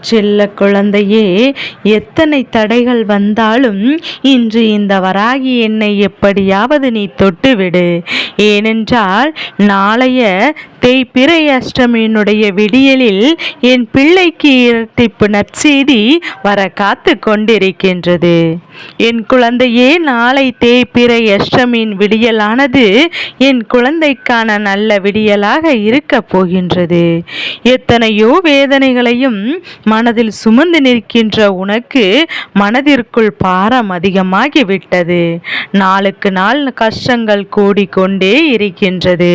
செல்ல குழந்தையே எத்தனை தடைகள் வந்தாலும் இன்று இந்த வராகி என்னை எப்படியாவது நீ தொட்டுவிடு. ஏனென்றால் நாளைய தேய்பிறை அஷ்டமியினுடைய விடியலில் என் பிள்ளைக்கு இரட்டிப்பு நற்செய்தி வர காத்து கொண்டிருக்கின்றது. என் குழந்தையே நாளை தேய்பிறை அஷ்டமியின் விடியலானது என் குழந்தைக்கான நல்ல விடியலாக இருக்கப் போகின்றது. எத்தனையோ வேதனைகளையும் மனதில் சுமந்து நிற்கின்ற உனக்கு மனதிற்குள் பாரம் அதிகமாகி விட்டது நாளுக்கு நாள் கஷ்டங்கள் கூடிக்கொண்டே இருக்கின்றது.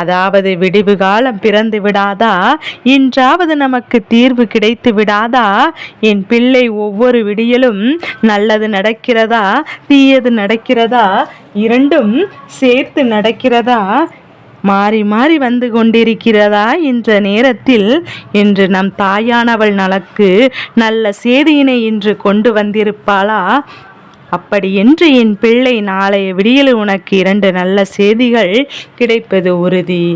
அதாவது விடிவு காலம் பிறந்து விடாதா? இன்றாவது நமக்கு தீர்வு கிடைத்து விடாதா? என் பிள்ளை ஒவ்வொரு விடியலும் நல்லது நடக்கிறதா? தீயது நடக்கிறதா? இரண்டும் சேர்த்து நடக்கிறதா? மாறி மாறி வந்து கொண்டிருக்கிறதா என்ற நேரத்தில் இன்று நம் தாயானவள் நலக்கு நல்ல செய்தியினை இன்று கொண்டு வந்திருப்பாளா? அப்படி என்று என் பிள்ளை நாளைய விடியல் உனக்கு இரண்டு நல்ல செய்திகள் கிடைப்பது உறுதி.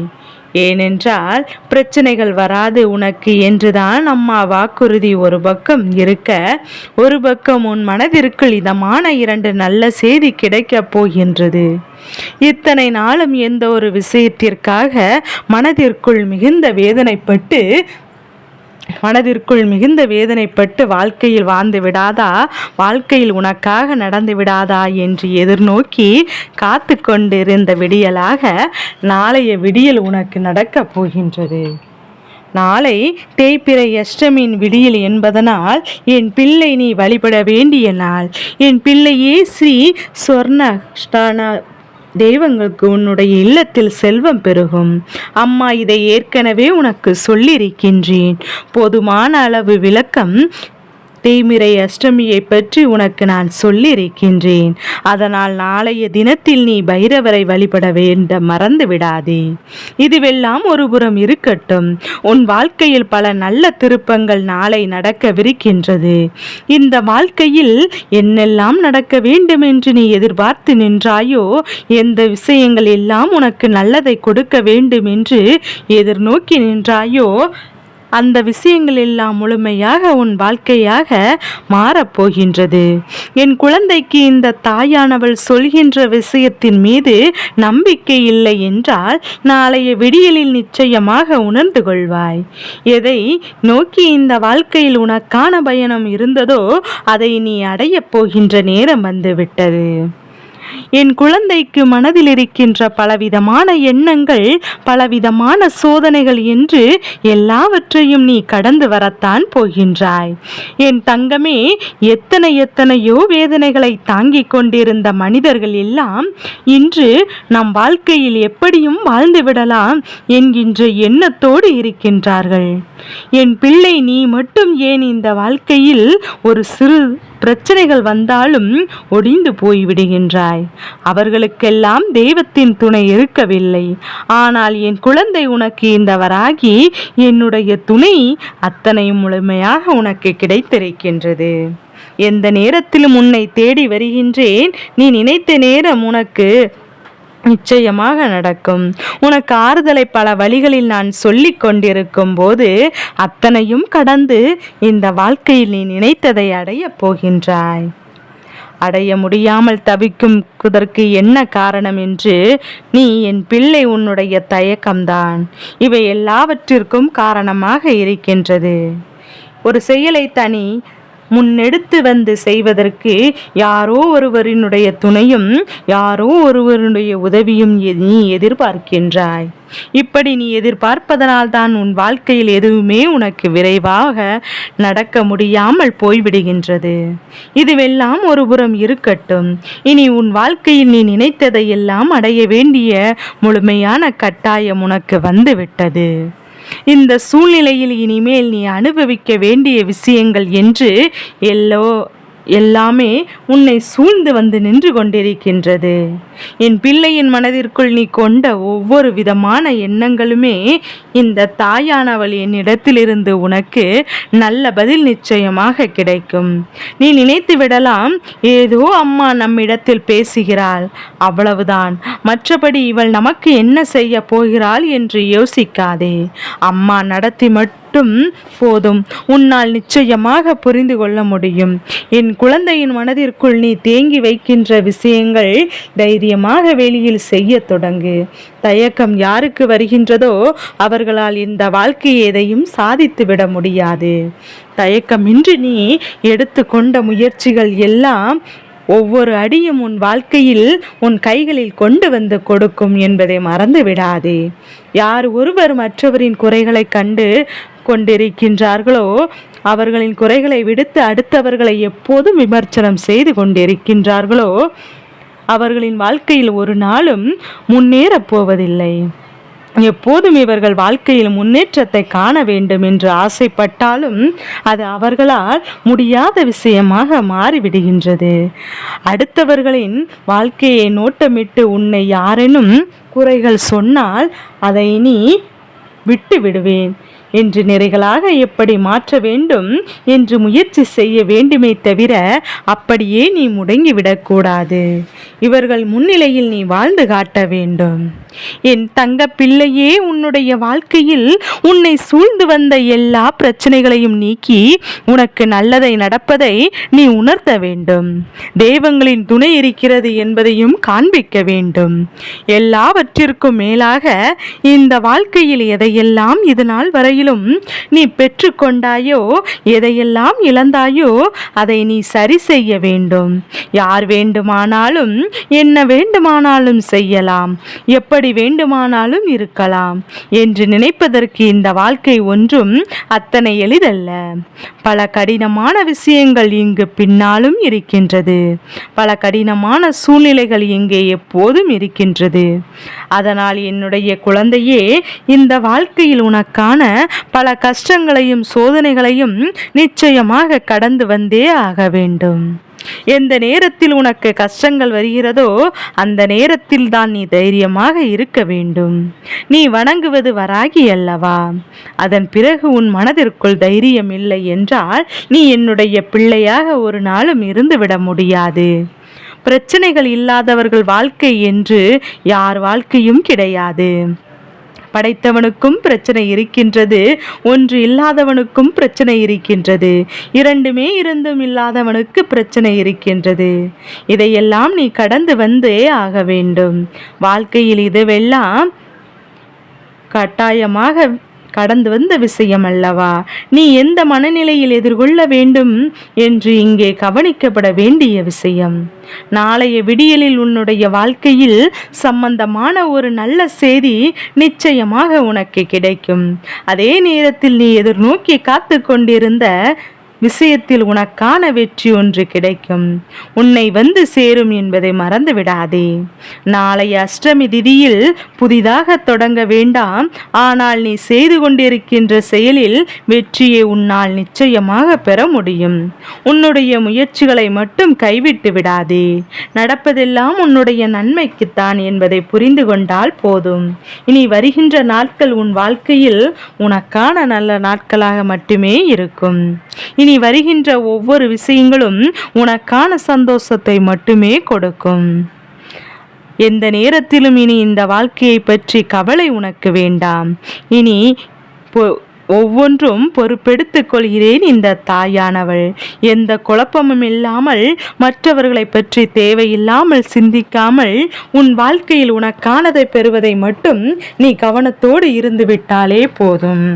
ஏனென்றால் பிரச்சனைகள் வராது உனக்கு என்றுதான் அம்மா வாக்குறுதி. ஒரு பக்கம் இருக்க ஒரு பக்கம் உன் மனதிற்குள் இதமான இரண்டு நல்ல செய்தி கிடைக்கப் போகின்றது. இத்தனை நாளும் எந்த ஒரு விஷயத்திற்காக மனதிற்குள் மிகுந்த வேதனைப்பட்டு மனதிற்குள் மிகுந்த வேதனைப்பட்டு வாழ்க்கையில் வாழ்ந்து விடாதா? வாழ்க்கையில் உனக்காக நடந்து விடாதா என்று எதிர்நோக்கி காத்து கொண்டிருந்த விடியலாக நாளைய விடியல் உனக்கு நடக்கப் போகின்றது. நாளை தேய்பிறை அஷ்டமின் விடியல் என்பதனால் என் பிள்ளை நீ வழிபட வேண்டிய நாள். என் பிள்ளையே ஸ்ரீ சொர்ண தெய்வங்களுக்கு உன்னுடைய இல்லத்தில் செல்வம் பெருகும். அம்மா இதை ஏற்கனவே உனக்கு சொல்லியிருக்கின்றேன். போதுமான அளவு விளக்கம் தேய்மிரை அஷ்டமியை பற்றி உனக்கு நான் சொல்லியிருக்கின்றேன். அதனால் நாளைய தினத்தில் நீ பைரவரை வழிபட வேண்ட மறந்து விடாதே. இதுவெல்லாம் ஒருபுறம் இருக்கட்டும். உன் வாழ்க்கையில் பல நல்ல திருப்பங்கள் நாளை நடக்கவிருக்கின்றது. இந்த வாழ்க்கையில் என்னெல்லாம் நடக்க வேண்டும் என்று நீ எதிர்பார்த்து நின்றாயோ எந்த விஷயங்கள் எல்லாம் உனக்கு நல்லதை கொடுக்க வேண்டும் என்று எதிர்நோக்கி நின்றாயோ அந்த விஷயங்கள் எல்லாம் முழுமையாக உன் வாழ்க்கையாக மாறப்போகின்றது. என் குழந்தைக்கு இந்த தாயானவள் சொல்கின்ற விஷயத்தின் மீது நம்பிக்கை இல்லை என்றால் நாளைய விடியலில் நிச்சயமாக உணர்ந்து கொள்வாய். எதை நோக்கி இந்த வாழ்க்கையில் உனக்கான பயணம் இருந்ததோ அதை நீ அடையப் போகின்ற நேரம் வந்துவிட்டது என் குழந்தைக்கு மனதில் இருக்கின்ற பலவிதமான எண்ணங்கள் பலவிதமான சோதனைகள் என்று எல்லாவற்றையும் நீ கடந்து வரத்தான் போகின்றாய். என் தங்கமே எத்தனை எத்தனையோ வேதனைகளை தாங்கிக் கொண்டிருந்த மனிதர்கள் எல்லாம் இன்று நம் வாழ்க்கையில் எப்படியும் வாழ்ந்து விடலாம் என்கின்ற எண்ணத்தோடு இருக்கின்றார்கள். என் பிள்ளை நீ மட்டும் ஏன் இந்த வாழ்க்கையில் ஒரு சிறு பிரச்சனைகள் வந்தாலும் ஒடிந்து போய்விடுகின்றாய். அவர்களுக்கெல்லாம் தெய்வத்தின் துணை இருக்கவில்லை. ஆனால் என் குழந்தை உனக்கு இந்த வராகி என்னுடைய துணை அத்தனை முழுமையாக உனக்கு கிடைத்திருக்கின்றது. எந்த நேரத்திலும் உன்னை தேடி வருகின்றேன். நீ நினைத்த நேரம் உனக்கு நிச்சயமாக நடக்கும். உனக்கு ஆறுதலை பல வழிகளில் நான் சொல்லிக் கொண்டிருக்கும் போது அத்தனையும் கடந்து இந்த வாழ்க்கையில் நீ நினைத்ததை அடையப் போகின்றாய். அடைய முடியாமல் தவிக்கும் குதற்கு என்ன காரணம் என்று நீ என் பிள்ளை உன்னுடைய தயக்கம்தான். இவை எல்லாவற்றிற்கும் காரணமாக இருக்கின்றது. ஒரு செயலை தனி முன்னெடுத்து வந்து செய்வதற்கு யாரோ ஒருவரினுடைய துணையும் யாரோ ஒருவருடைய உதவியும் நீ எதிர்பார்க்கின்றாய். இப்படி நீ எதிர்பார்ப்பதனால் தான் உன் வாழ்க்கையில் எதுவுமே உனக்கு விரைவாக நடக்க முடியாமல் போய்விடுகின்றது. இதுவெல்லாம் ஒருபுறம் இருக்கட்டும். இனி உன் வாழ்க்கையில் நீ நினைத்ததை எல்லாம் அடைய வேண்டிய முழுமையான கட்டாயம் உனக்கு வந்துவிட்டது. இந்த சூழ்நிலையில் இனிமேல் நீ அனுபவிக்க வேண்டிய விஷயங்கள் என்று எல்லோ எல்லாமே உன்னை சூழ்ந்து வந்து நின்று கொண்டிருக்கின்றது. என் பிள்ளையின் மனதிற்குள் நீ கொண்ட ஒவ்வொரு விதமான எண்ணங்களுமே இந்த தாயானவள் என்னிடத்திலிருந்து உனக்கு நல்ல பதில் நிச்சயமாக கிடைக்கும். நீ நினைத்து விடலாம் ஏதோ அம்மா நம்மிடத்தில் பேசுகிறாள். அவ்வளவுதான். மற்றபடி இவள் நமக்கு என்ன செய்ய போகிறாள் என்று யோசிக்காதே. அம்மா நடத்தி மட்டும் மட்டும் போதும். உன்னால் நிச்சயமாக புரிந்து கொள்ள முடியும். என் குழந்தையின் மனதிற்குள் நீ தேங்கி வைக்கின்ற விஷயங்கள் தைரியமாக வெளியில் செய்ய தொடங்கு. தயக்கம் யாருக்கு வருகின்றதோ அவர்களால் இந்த வாழ்க்கை எதையும் சாதித்து விட முடியாது. தயக்கமின்றி நீ எடுத்துக்கொண்ட முயற்சிகள் எல்லாம் ஒவ்வொரு அடியும் உன் வாழ்க்கையில் உன் கைகளில் கொண்டு வந்து கொடுக்கும் என்பதை மறந்து விடாதே யார் ஒருவர் மற்றவரின் குறைகளை கண்டு கொண்டிருக்கின்றார்களோ? அவர்களின் குறைகளை விடுத்து அடுத்தவர்களை எப்போதும் விமர்சனம் செய்து கொண்டிருக்கின்றார்களோ? அவர்களின் வாழ்க்கையில் ஒரு நாளும் முன்னேறப் போவதில்லை. எப்போதும் இவர்கள் வாழ்க்கையில் முன்னேற்றத்தை காண வேண்டும் என்று ஆசைப்பட்டாலும் அது அவர்களால் முடியாத விஷயமாக மாறிவிடுகின்றது. அடுத்தவர்களின் வாழ்க்கையை நோட்டமிட்டு உன்னை யாரேனும் குறைகள் சொன்னால் அதை நீ விட்டு விடுவேன் என்று நிறைகளாக எப்படி மாற்ற வேண்டும் என்று முயற்சி செய்ய வேண்டுமே தவிர அப்படியே நீ முடங்கிவிடக்கூடாது. இவர்கள் முன்னிலையில் நீ வாழ்ந்து காட்ட வேண்டும். என் தங்க பிள்ளையே உன்னுடைய வாழ்க்கையில் உன்னை சூழ்ந்து வந்த எல்லா பிரச்சனைகளையும் நீக்கி உனக்கு நல்லதை நடப்பதை நீ உணர்த்த வேண்டும். தெய்வங்களின் துணை இருக்கிறது என்பதையும் காண்பிக்க வேண்டும். எல்லாவற்றிற்கும் மேலாக இந்த வாழ்க்கையில் எதையெல்லாம் இது நாள் வரையிலும் நீ பெற்றுக்கொண்டாயோ எதையெல்லாம் இழந்தாயோ அதை நீ சரி செய்ய வேண்டும். யார் வேண்டுமானாலும் என்ன வேண்டுமானாலும் செய்யலாம். எப்படி வேண்டுமானாலும் இருக்கலாம் என்று நினைப்பதற்கு இந்த வாழ்க்கை ஒன்றும் அத்தனை எளிதல்ல. பல கடினமான விஷயங்கள் இங்கு பின்னாலும் இருக்கின்றது. பல கடினமான சூழ்நிலைகள் இங்கே எப்போதும் இருக்கின்றது. அதனால் என்னுடைய குழந்தையே இந்த வாழ்க்கையில் உனக்கான பல கஷ்டங்களையும் சோதனைகளையும் நிச்சயமாக கடந்து வந்தே ஆக வேண்டும். எந்த நேரத்தில் உனக்கு கஷ்டங்கள் வருகிறதோ அந்த நேரத்தில் தான் நீ தைரியமாக இருக்க வேண்டும். நீ வணங்குவது வராகி அல்லவா? அதன் பிறகு உன் மனதிற்குள் தைரியம் இல்லை என்றால் நீ என்னுடைய பிள்ளையாக ஒரு நாளும் இருந்துவிட முடியாது. பிரச்சனைகள் இல்லாதவர்கள் வாழ்க்கை என்று யார் வாழ்க்கையும் கிடையாது. படைத்தவனுக்கும் பிரச்சனை இருக்கின்றது ஒன்று இல்லாதவனுக்கும் பிரச்சனை இருக்கின்றது இரண்டுமே இருந்தும் இல்லாதவனுக்கு பிரச்சனை இருக்கின்றது. இதையெல்லாம் நீ கடந்து வந்தே ஆக வேண்டும். வாழ்க்கையில் இதுவெல்லாம் கட்டாயமாக கடந்து வந்த விஷயம் அல்லவா நீ எந்த மனநிலையில் எதிர்கொள்ள வேண்டும் என்று இங்கே கவனிக்கப்பட வேண்டிய விஷயம். நாளைய விடியலில் உன்னுடைய வாழ்க்கையில் சம்பந்தமான ஒரு நல்ல செய்தி நிச்சயமாக உனக்கு கிடைக்கும். அதே நேரத்தில் நீ எதிர்நோக்கி காத்து கொண்டிருந்த விஷயத்தில் உனக்கான வெற்றி ஒன்று கிடைக்கும். உன்னை வந்து சேரும் என்பதை மறந்து விடாதே. நாளைய அஷ்டமி திதியில் புதிதாக தொடங்க வேண்டாம். ஆனால் நீ செய்து கொண்டிருக்கின்ற செயலில் வெற்றியை உன்னால் நிச்சயமாக பெற முடியும். உன்னுடைய முயற்சிகளை மட்டும் கைவிட்டு விடாதே. நடப்பதெல்லாம் உன்னுடைய நன்மைக்குத்தான் என்பதை புரிந்து கொண்டால் போதும். இனி வருகின்ற நாட்கள் உன் வாழ்க்கையில் உனக்கான நல்ல நாட்களாக மட்டுமே இருக்கும். இனி இனி வருகின்ற ஒவ்வொரு விஷயங்களும் உனக்கான சந்தோஷத்தை மட்டுமே கொடுக்கும். எந்த நேரத்திலும் இனி இந்த வாழ்க்கையை பற்றி கவலை உனக்கு வேண்டாம். இனி ஒவ்வொன்றும் பொறுப்பெடுத்துக் கொள்கிறேன் இந்த தாயானவள். எந்த குழப்பமும் இல்லாமல் மற்றவர்களை பற்றி தேவையில்லாமல் சிந்திக்காமல் உன் வாழ்க்கையில் உனக்கானதை பெறுவதை மட்டும் நீ கவனத்தோடு இருந்துவிட்டாலே போதும்.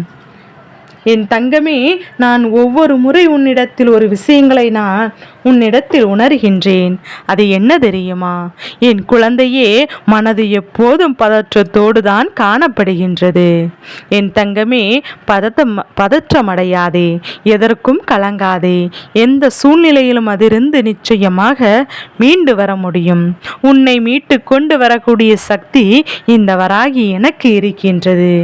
என் தங்கமே நான் ஒவ்வொரு முறை உன்னிடத்தில் ஒரு விஷயங்களை நான் உன்னிடத்தில் உணர்கின்றேன். அது என்ன தெரியுமா? என் குழந்தையே மனது எப்போதும் பதற்றத்தோடு தான் காணப்படுகின்றது. என் தங்கமே பதத்தம் பதற்றமடையாதே எதற்கும் கலங்காதே எந்த சூழ்நிலையிலும் அதிருந்து நிச்சயமாக மீண்டு வர முடியும். உன்னை மீட்டு கொண்டு வரக்கூடிய சக்தி இந்த வராகி எனக்கு இருக்கின்றது.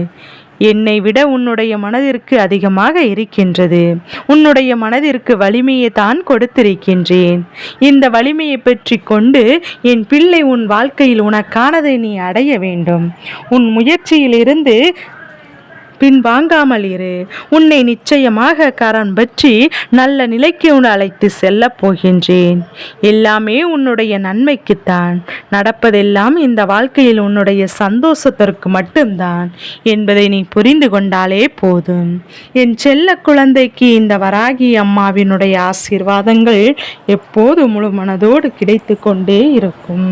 என்னை விட உன்னுடைய மனதிற்கு அதிகமாக இருக்கின்றது. உன்னுடைய மனதிற்கு வலிமையை தான் கொடுத்திருக்கின்றேன். இந்த வலிமையை பற்றி கொண்டு என் பிள்ளை உன் வாழ்க்கையில் உனக்கானதை நீ அடைய வேண்டும். உன் முயற்சியிலிருந்து பின் வாங்காமல் இரு. உன்னை நிச்சயமாக கரம் பற்றி நல்ல நிலைக்கு உன் அழைத்து செல்லப் போகின்றேன். எல்லாமே உன்னுடைய நன்மைக்குத்தான். நடப்பதெல்லாம் இந்த வாழ்க்கையில் உன்னுடைய சந்தோஷத்திற்கு மட்டும்தான் என்பதை நீ புரிந்து கொண்டாலே போதும். என் செல்ல குழந்தைக்கு இந்த வராகி அம்மாவினுடைய ஆசீர்வாதங்கள் எப்போது முழு மனதோடு கிடைத்து கொண்டே இருக்கும்.